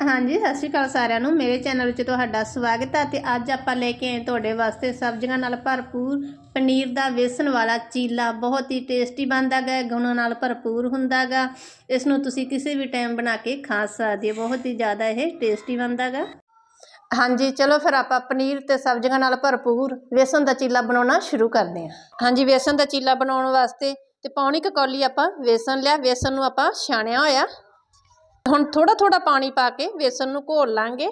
ਹਾਂਜੀ, ਸਤਿ ਸ਼੍ਰੀ ਅਕਾਲ ਸਾਰਿਆਂ ਨੂੰ। ਮੇਰੇ ਚੈਨਲ ਵਿੱਚ ਤੁਹਾਡਾ ਸਵਾਗਤ ਹੈ ਤੇ ਅੱਜ ਆਪਾਂ ਲੈ ਕੇ ਆਏ ਤੁਹਾਡੇ ਵਾਸਤੇ ਸਬਜ਼ੀਆਂ ਨਾਲ ਭਰਪੂਰ ਪਨੀਰ ਦਾ ਵੇਸਣ ਵਾਲਾ ਚੀਲਾ। ਬਹੁਤ ਹੀ ਟੇਸਟੀ ਬਣਦਾ ਗਾ, ਗੁਣਾਂ ਨਾਲ ਭਰਪੂਰ ਹੁੰਦਾ ਗਾ। ਇਸ ਨੂੰ ਤੁਸੀਂ ਕਿਸੇ ਵੀ ਟਾਈਮ ਬਣਾ ਕੇ ਖਾ ਸਕਦੇ ਹੋ। ਬਹੁਤ ਹੀ ਜ਼ਿਆਦਾ ਇਹ ਟੇਸਟੀ ਬਣਦਾ ਗਾ। ਹਾਂਜੀ, ਚਲੋ ਫਿਰ ਆਪਾਂ ਪਨੀਰ ਤੇ ਸਬਜ਼ੀਆਂ ਨਾਲ ਭਰਪੂਰ ਵੇਸਣ ਦਾ ਚੀਲਾ ਬਣਾਉਣਾ ਸ਼ੁਰੂ ਕਰਦੇ ਹਾਂ। ਹਾਂਜੀ, ਵੇਸਣ ਦਾ ਚੀਲਾ ਬਣਾਉਣ ਵਾਸਤੇ ਤੇ ਪੌਣੀ ਕੌਲੀ ਆਪਾਂ ਵੇਸਣ ਲਿਆ। ਵੇਸਣ ਨੂੰ ਆਪਾਂ ਛਾਣਿਆ ਹੋਇਆ। ਹੁਣ ਥੋੜਾ ਥੋੜਾ ਪਾਣੀ ਪਾ ਕੇ ਵੇਸਣ ਨੂੰ ਘੋਲ ਲਾਂਗੇ।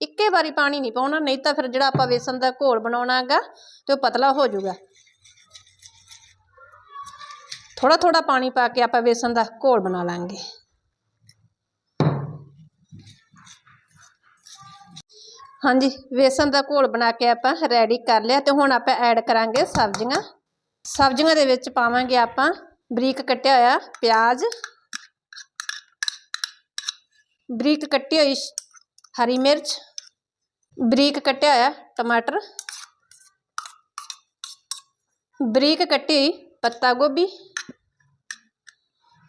ਇੱਕੇ ਵਾਰੀ ਪਾਣੀ ਨਹੀਂ ਪਾਉਣਾ, ਨਹੀਂ ਤਾਂ ਫਿਰ ਜਿਹੜਾ ਆਪਾਂ ਵੇਸਣ ਦਾ ਘੋਲ ਬਣਾਉਣਾ ਹੈਗਾ ਤੇ ਉਹ ਪਤਲਾ ਹੋ ਜਾਊਗਾ। ਥੋੜਾ ਥੋੜਾ ਪਾਣੀ ਪਾ ਕੇ ਆਪਾਂ ਵੇਸਣ ਦਾ ਘੋਲ ਬਣਾ ਲਾਂਗੇ। ਹਾਂਜੀ, ਵੇਸਣ ਦਾ ਘੋਲ ਬਣਾ ਕੇ ਆਪਾਂ ਰੈਡੀ ਕਰ ਲਿਆ ਤੇ ਹੁਣ ਆਪਾਂ ਐਡ ਕਰਾਂਗੇ ਸਬਜ਼ੀਆਂ। ਸਬਜ਼ੀਆਂ ਦੇ ਵਿੱਚ ਪਾਵਾਂਗੇ ਆਪਾਂ ਬਰੀਕ ਕੱਟਿਆ ਹੋਇਆ ਪਿਆਜ਼ ਬਰੀਕ ਕੱਟੀ ਹੋਈ ਹਰੀ ਮਿਰਚ, ਬਰੀਕ ਕੱਟਿਆ ਹੋਇਆ ਟਮਾਟਰ, ਬਰੀਕ ਕੱਟੀ ਹੋਈ ਪੱਤਾ ਗੋਭੀ,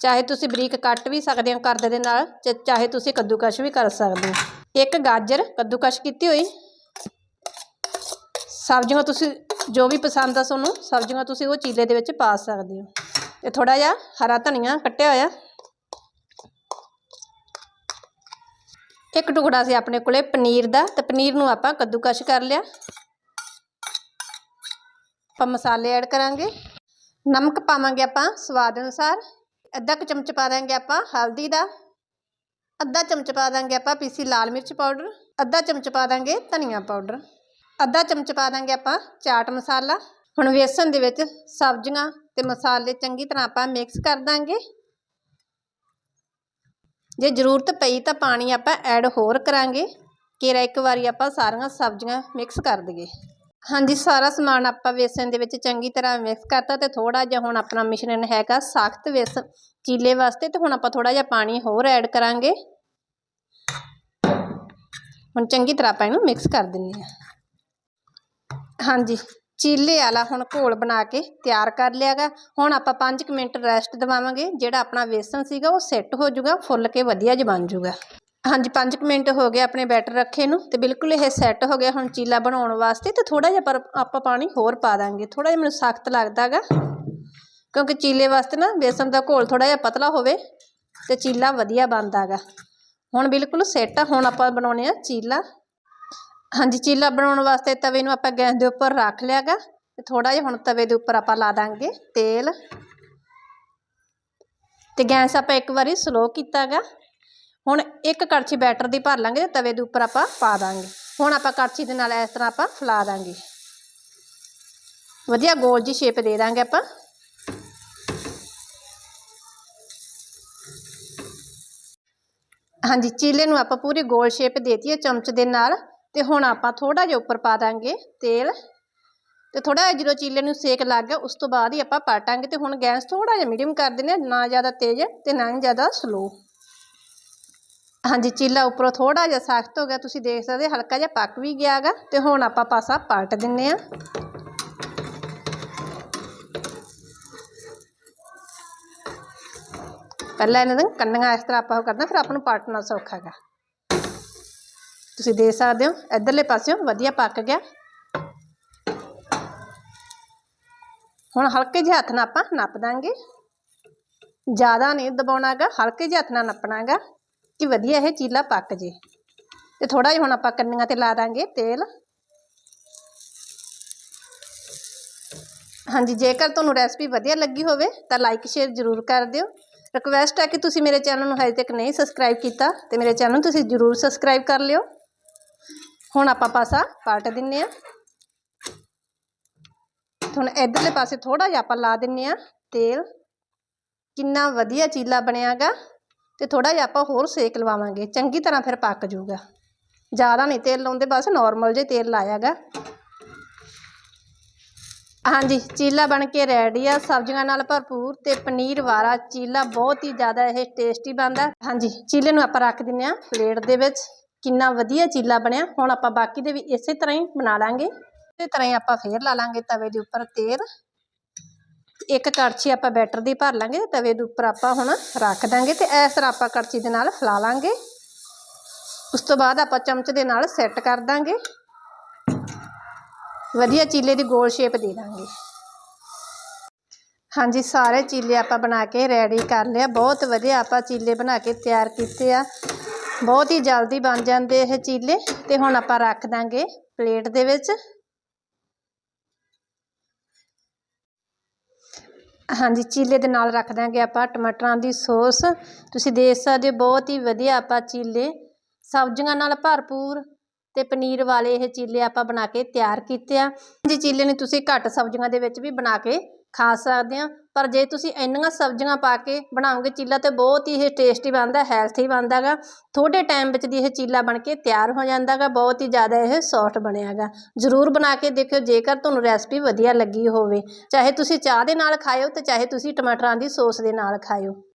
ਚਾਹੇ ਤੁਸੀਂ ਬਰੀਕ ਕੱਟ ਵੀ ਸਕਦੇ ਹੋ ਕਰਦ ਦੇ ਨਾਲ ਚ- ਚਾਹੇ ਤੁਸੀਂ ਕੱਦੂਕਸ਼ ਵੀ ਕਰ ਸਕਦੇ ਹੋ। ਇੱਕ ਗਾਜਰ ਕੱਦੂਕਸ਼ ਕੀਤੀ ਹੋਈ, ਸਬਜ਼ੀਆਂ ਤੁਸੀਂ ਜੋ ਵੀ ਪਸੰਦ ਆ ਤੁਹਾਨੂੰ, ਸਬਜ਼ੀਆਂ ਤੁਸੀਂ ਉਹ ਚੀਲੇ ਦੇ ਵਿੱਚ ਪਾ ਸਕਦੇ ਹੋ। ਤੇ ਥੋੜਾ ਜਿਹਾ ਹਰਾ ਧਨੀਆ ਕੱਟਿਆ ਹੋਇਆ ਇੱਕ ਟੁਕੜਾ ਸੀ ਆਪਣੇ ਕੋਲੇ, ਪਨੀਰ ਦਾ, ਤੇ ਪਨੀਰ ਨੂੰ ਆਪਾਂ ਕੱਦੂਕਸ਼ ਕਰ ਲਿਆ। ਆਪਾਂ ਮਸਾਲੇ ਐਡ ਕਰਾਂਗੇ। ਨਮਕ ਪਾਵਾਂਗੇ ਆਪਾਂ ਸਵਾਦ ਅਨੁਸਾਰ। ਅੱਧਾ ਕੁ ਚਮਚ ਪਾ ਦਾਂਗੇ ਆਪਾਂ ਹਲਦੀ ਦਾ। ਅੱਧਾ ਚਮਚ ਪਾ ਦਾਂਗੇ ਆਪਾਂ ਪੀਸੀ ਲਾਲ ਮਿਰਚ ਪਾਊਡਰ। ਅੱਧਾ ਚਮਚ ਪਾ ਦਾਂਗੇ ਧਨੀਆ ਪਾਊਡਰ। ਅੱਧਾ ਚਮਚ ਪਾ ਦਾਂਗੇ ਆਪਾਂ ਚਾਟ ਮਸਾਲਾ। ਹੁਣ ਵੇਸਣ ਦੇ ਵਿੱਚ ਸਬਜ਼ੀਆਂ ਤੇ ਮਸਾਲੇ ਚੰਗੀ ਤਰ੍ਹਾਂ ਆਪਾਂ ਮਿਕਸ ਕਰ ਦਾਂਗੇ। ਜੇ ਜ਼ਰੂਰਤ ਪਈ ਤਾਂ ਪਾਣੀ ਆਪਾਂ ਐਡ ਹੋਰ ਕਰਾਂਗੇ। ਕਿਰਾ ਇੱਕ ਵਾਰੀ ਆਪਾਂ ਸਾਰੀਆਂ ਸਬਜ਼ੀਆਂ ਮਿਕਸ ਕਰ ਦਈਏ। ਹਾਂਜੀ, ਸਾਰਾ ਸਮਾਨ ਆਪਾਂ ਵੇਸਣ ਦੇ ਵਿੱਚ ਚੰਗੀ ਤਰ੍ਹਾਂ ਮਿਕਸ ਕਰਤਾ ਤੇ ਥੋੜਾ ਜਿਹਾ ਹੁਣ ਆਪਣਾ ਮਿਸ਼ਰਣ ਹੈਗਾ ਸਖਤ ਵੇਸਣ ਚੀਲੇ ਵਾਸਤੇ ਤੇ ਹੁਣ ਆਪਾਂ ਥੋੜਾ ਜਿਹਾ ਪਾਣੀ ਹੋਰ ਐਡ ਕਰਾਂਗੇ। ਹੁਣ ਚੰਗੀ ਤਰ੍ਹਾਂ ਆਪਾਂ ਇਹਨੂੰ ਮਿਕਸ ਕਰ ਦਿੰਦੇ ਹਾਂ। ਹਾਂਜੀ ਚੀਲੇ ਵਾਲਾ ਹੁਣ ਘੋਲ ਬਣਾ ਕੇ ਤਿਆਰ ਕਰ ਲਿਆਗਾ। ਹੁਣ ਆਪਾਂ 5 ਮਿੰਟ ਰੈਸਟ ਦਵਾਵਾਂਗੇ। ਜਿਹੜਾ ਆਪਣਾ ਵੇਸਣ ਸੀਗਾ ਉਹ ਸੈੱਟ ਹੋ ਜਾਊਗਾ, ਫੁੱਲ ਕੇ ਵਧੀਆ ਜਿਹਾ ਬਣ ਜਾਊਗਾ। ਹਾਂਜੀ 5 ਮਿੰਟ ਹੋ ਗਏ ਆਪਣੇ ਬੈਟਰ ਰੱਖੇ ਨੂੰ ਤੇ ਬਿਲਕੁਲ ਇਹ ਸੈੱਟ ਹੋ ਗਿਆ ਹੁਣ ਚੀਲਾ ਬਣਾਉਣ ਵਾਸਤੇ ਤੇ ਥੋੜਾ ਜਿਹਾ ਪਰ ਆਪਾਂ ਪਾਣੀ ਹੋਰ ਪਾ ਦਾਂਗੇ। ਥੋੜਾ ਜਿਹਾ ਮੈਨੂੰ ਸਖਤ ਲੱਗਦਾਗਾ ਕਿਉਂਕਿ ਚੀਲੇ ਵਾਸਤੇ ਨਾ ਵੇਸਣ ਦਾ ਘੋਲ ਥੋੜਾ ਜਿਹਾ ਪਤਲਾ ਹੋਵੇ ਤੇ ਚੀਲਾ ਵਧੀਆ ਬਣਦਾਗਾ ਹੁਣ ਬਿਲਕੁਲ ਸੈੱਟ ਆ, ਹੁਣ ਆਪਾਂ ਬਣਾਉਣੇ ਆ ਚੀਲਾ। ਹਾਂਜੀ, ਚੀਲਾ ਬਣਾਉਣ ਵਾਸਤੇ ਤਵੇ ਨੂੰ ਆਪਾਂ ਗੈਸ ਦੇ ਉੱਪਰ ਰੱਖ ਲਿਆਗਾ ਤੇ ਥੋੜਾ ਜਿਹਾ ਹੁਣ ਤਵੇ ਦੇ ਉੱਪਰ ਆਪਾਂ ਲਾ ਦਾਂਗੇ ਤੇਲ। ਤੇ ਗੈਸ ਆਪਾਂ ਇੱਕ ਵਾਰੀ ਸਲੋ ਕੀਤਾਗਾ। ਹੁਣ ਇੱਕ ਕੜਛੀ ਬੈਟਰ ਦੀ ਭਰ ਲਾਂਗੇ ਤੇ ਤਵੇ ਦੇ ਉੱਪਰ ਆਪਾਂ ਪਾ ਦਾਂਗੇ। ਹੁਣ ਆਪਾਂ ਕੜਛੀ ਦੇ ਨਾਲ ਇਸ ਤਰ੍ਹਾਂ ਆਪਾਂ ਫਲਾ ਦਾਂਗੇ। ਵਧੀਆ ਗੋਲ ਜੀ ਸ਼ੇਪ ਦੇ ਦਾਂਗੇ ਆਪਾਂ। ਹਾਂਜੀ, ਚੀਲੇ ਨੂੰ ਆਪਾਂ ਪੂਰੀ ਗੋਲ ਸ਼ੇਪ ਦੇਤੀ ਹੈ ਚਮਚ ਦੇ ਨਾਲ। ਤੇ ਹੁਣ ਆਪਾਂ ਥੋੜਾ ਜਿਹਾ ਉੱਪਰ ਪਾ ਦਾਂਗੇ ਤੇਲ ਤੇ ਥੋੜਾ ਜਿਹਾ ਜਦੋਂ ਚੀਲੇ ਨੂੰ ਸੇਕ ਲੱਗ ਗਿਆ, ਉਸ ਤੋਂ ਬਾਅਦ ਹੀ ਆਪਾਂ ਪਾਟਾਂਗੇ ਤੇ ਹੁਣ ਗੈਸ ਥੋੜਾ ਜਿਹਾ ਮੀਡੀਅਮ ਕਰ ਦਿੰਦੇ ਹਾਂ, ਨਾ ਜ਼ਿਆਦਾ ਤੇਜ਼ ਤੇ ਨਾ ਹੀ ਜ਼ਿਆਦਾ ਸਲੋ ਹਾਂਜੀ, ਚੀਲਾ ਉੱਪਰੋਂ ਥੋੜਾ ਜਿਹਾ ਸਖਤ ਹੋ ਗਿਆ, ਤੁਸੀਂ ਦੇਖ ਸਕਦੇ ਹਲਕਾ ਜਿਹਾ ਪੱਕ ਵੀ ਗਿਆਗਾ ਤੇ ਹੁਣ ਆਪਾਂ ਪਾਸਾ ਪਲਟ ਦਿੰਨੇ ਆ ਪਹਿਲਾਂ ਇਹਨਾਂ ਦੇ ਕੰਨੀਆਂ ਇਸ ਤਰ੍ਹਾਂ ਆਪਾਂ ਉਹ ਕਰਨਾ ਫਿਰ ਆਪਾਂ ਨੂੰ ਪਲਟਣਾ ਸੌਖਾ ਹੈਗਾ। ਤੁਸੀਂ ਦੇ ਸਕਦੇ ਹੋ। ਇਧਰਲੇ ਪਾਸਿਓਂ ਵਧੀਆ ਪੱਕ ਗਿਆ। ਹੁਣ ਹਲਕੇ ਜਿਹੇ ਹੱਥ ਨਾਲ ਆਪਾਂ ਨੱਪ ਦਾਂਗੇ। ਜ਼ਿਆਦਾ ਨਹੀਂ ਦਬਾਉਣਾਗਾ, ਹਲਕੇ ਜਿਹੇ ਹੱਥ ਨਾਲ ਨੱਪਣਾਗਾ ਕਿ ਵਧੀਆ ਇਹ ਚੀਲਾ ਪੱਕ ਜੇ। ਤੇ ਥੋੜਾ ਜਿਹਾ ਹੁਣ ਆਪਾਂ ਕੰਨੀਆਂ ਤੇ ਲਾ ਦਾਂਗੇ ਤੇਲ। ਹਾਂਜੀ, ਜੇਕਰ ਤੁਹਾਨੂੰ ਰੈਸਪੀ ਵਧੀਆ ਲੱਗੀ ਹੋਵੇ ਤਾਂ ਲਾਈਕ ਸ਼ੇਅਰ ਜ਼ਰੂਰ ਕਰ ਦਿਓ। ਰਿਕਵੈਸਟ ਹੈ ਕਿ ਤੁਸੀਂ ਮੇਰੇ ਚੈਨਲ ਨੂੰ ਹਜੇ ਤੱਕ ਨਹੀਂ ਸਬਸਕ੍ਰਾਈਬ ਕੀਤਾ ਤੇ ਮੇਰੇ ਚੈਨਲ ਨੂੰ ਤੁਸੀਂ ਜ਼ਰੂਰ ਸਬਸਕ੍ਰਾਈਬ ਕਰ ਲਿਓ। ਹੁਣ ਆਪਾਂ ਪਾਸਾ ਪਲਟ ਦਿੰਨੇ ਆ। ਹੁਣ ਇਧਰਲੇ ਪਾਸੇ ਥੋੜਾ ਜਿਹਾ ਆਪਾਂ ਲਾ ਦਿੰਨੇ ਆ ਤੇਲ। ਕਿੰਨਾ ਵਧੀਆ ਚੀਲਾ ਬਣਿਆਗਾ ਤੇ ਥੋੜਾ ਜਿਹਾ ਆਪਾਂ ਹੋਰ ਸੇਕ ਲਵਾਵਾਂਗੇ। ਚੰਗੀ ਤਰ੍ਹਾਂ ਫਿਰ ਪੱਕ ਜਾਊਗਾ। ਜ਼ਿਆਦਾ ਨਹੀਂ ਤੇਲ ਲਾਉਂਦੇ, ਬਸ ਨਾਰਮਲ ਜਿਹਾ ਤੇਲ ਲਾਇਆਗਾ। ਹਾਂਜੀ, ਚੀਲਾ ਬਣ ਕੇ ਰੈਡੀ ਆ। ਸਬਜ਼ੀਆਂ ਨਾਲ ਭਰਪੂਰ ਤੇ ਪਨੀਰ ਵਾਲਾ ਚੀਲਾ ਬਹੁਤ ਹੀ ਜ਼ਿਆਦਾ ਇਹ ਟੇਸਟੀ ਬਣਦਾ। ਹਾਂਜੀ, ਚੀਲੇ ਨੂੰ ਆਪਾਂ ਰੱਖ ਦਿੰਨੇ ਆ ਪਲੇਟ ਦੇ ਵਿੱਚ। ਕਿੰਨਾ ਵਧੀਆ ਚੀਲਾ ਬਣਿਆ। ਹੁਣ ਆਪਾਂ ਬਾਕੀ ਦੇ ਵੀ ਇਸੇ ਤਰ੍ਹਾਂ ਹੀ ਬਣਾ ਲਾਂਗੇ। ਇਸੇ ਤਰ੍ਹਾਂ ਹੀ ਆਪਾਂ ਫੇਰ ਲਾ ਲਾਂਗੇ ਤਵੇ ਦੇ ਉੱਪਰ ਤੇਲ। ਇੱਕ ਕੜਛੀ ਆਪਾਂ ਬੈਟਰ ਦੀ ਭਰ ਲਾਂਗੇ, ਤਵੇ ਦੇ ਉੱਪਰ ਆਪਾਂ ਹੁਣ ਰੱਖ ਦਾਂਗੇ ਤੇ ਇਸ ਤਰ੍ਹਾਂ ਆਪਾਂ ਕੜਛੀ ਦੇ ਨਾਲ ਫਲਾ ਲਾਂਗੇ। ਉਸ ਤੋਂ ਬਾਅਦ ਆਪਾਂ ਚਮਚ ਦੇ ਨਾਲ ਸੈੱਟ ਕਰ ਦਾਂਗੇ। ਵਧੀਆ ਚੀਲੇ ਦੀ ਗੋਲ ਸ਼ੇਪ ਦੇ ਦਾਂਗੇ। ਹਾਂਜੀ, ਸਾਰੇ ਚੀਲੇ ਆਪਾਂ ਬਣਾ ਕੇ ਰੈਡੀ ਕਰ ਲਿਆ। ਬਹੁਤ ਵਧੀਆ ਆਪਾਂ ਚੀਲੇ ਬਣਾ ਕੇ ਤਿਆਰ ਕੀਤੇ ਆ। ਬਹੁਤ ਹੀ ਜਲਦੀ ਬਣ ਜਾਂਦੇ ਇਹ ਚੀਲੇ ਤੇ ਹੁਣ ਆਪਾਂ ਰੱਖ ਦਾਂਗੇ ਪਲੇਟ ਦੇ ਵਿੱਚ। ਹਾਂਜੀ, ਚੀਲੇ ਦੇ ਨਾਲ ਰੱਖ ਦਾਂਗੇ ਆਪਾਂ ਟਮਾਟਰਾਂ ਦੀ ਸੌਸ। ਤੁਸੀਂ ਦੇਖ ਸਕਦੇ ਹੋ, ਬਹੁਤ ਹੀ ਵਧੀਆ ਆਪਾਂ ਚੀਲੇ, ਸਬਜ਼ੀਆਂ ਨਾਲ ਭਰਪੂਰ ਤੇ ਪਨੀਰ ਵਾਲੇ ਇਹ ਚੀਲੇ ਆਪਾਂ ਬਣਾ ਕੇ ਤਿਆਰ ਕੀਤੇ ਆ। ਜੀ ਚੀਲੇ ਨੇ ਤੁਸੀਂ ਘੱਟ ਸਬਜ਼ੀਆਂ ਦੇ ਵਿੱਚ ਵੀ ਬਣਾ ਕੇ ਖਾ ਸਕਦੇ ਆ ਪਰ ਜੇ ਤੁਸੀਂ ਇੰਨੀਆਂ ਸਬਜ਼ੀਆਂ ਪਾ ਕੇ ਬਣਾਓਗੇ, ਚੀਲਾ ਤੇ ਬਹੁਤ ਹੀ ਇਹ ਟੇਸਟੀ ਬਣਦਾ ਹੈਲਥੀ ਬਣਦਾ ਗਾ। ਥੋੜੇ ਟਾਈਮ ਵਿੱਚ ਦੀ ਇਹ ਚੀਲਾ ਬਣ ਕੇ ਤਿਆਰ ਹੋ ਜਾਂਦਾ ਗਾ, ਬਹੁਤ ਹੀ ਜ਼ਿਆਦਾ ਇਹ ਸੌਫਟ ਬਣਿਆ ਗਾ। ਜ਼ਰੂਰ ਬਣਾ ਕੇ ਦੇਖਿਓ, ਜੇਕਰ ਤੁਹਾਨੂੰ ਰੈਸਪੀ ਵਧੀਆ ਲੱਗੀ ਹੋਵੇ। ਚਾਹੇ ਤੁਸੀਂ ਚਾਹ ਦੇ ਨਾਲ ਖਾਇਓ ਤੇ ਚਾਹੇ ਤੁਸੀਂ ਟਮਾਟਰਾਂ ਦੀ ਸੌਸ ਦੇ ਨਾਲ ਖਾਇਓ।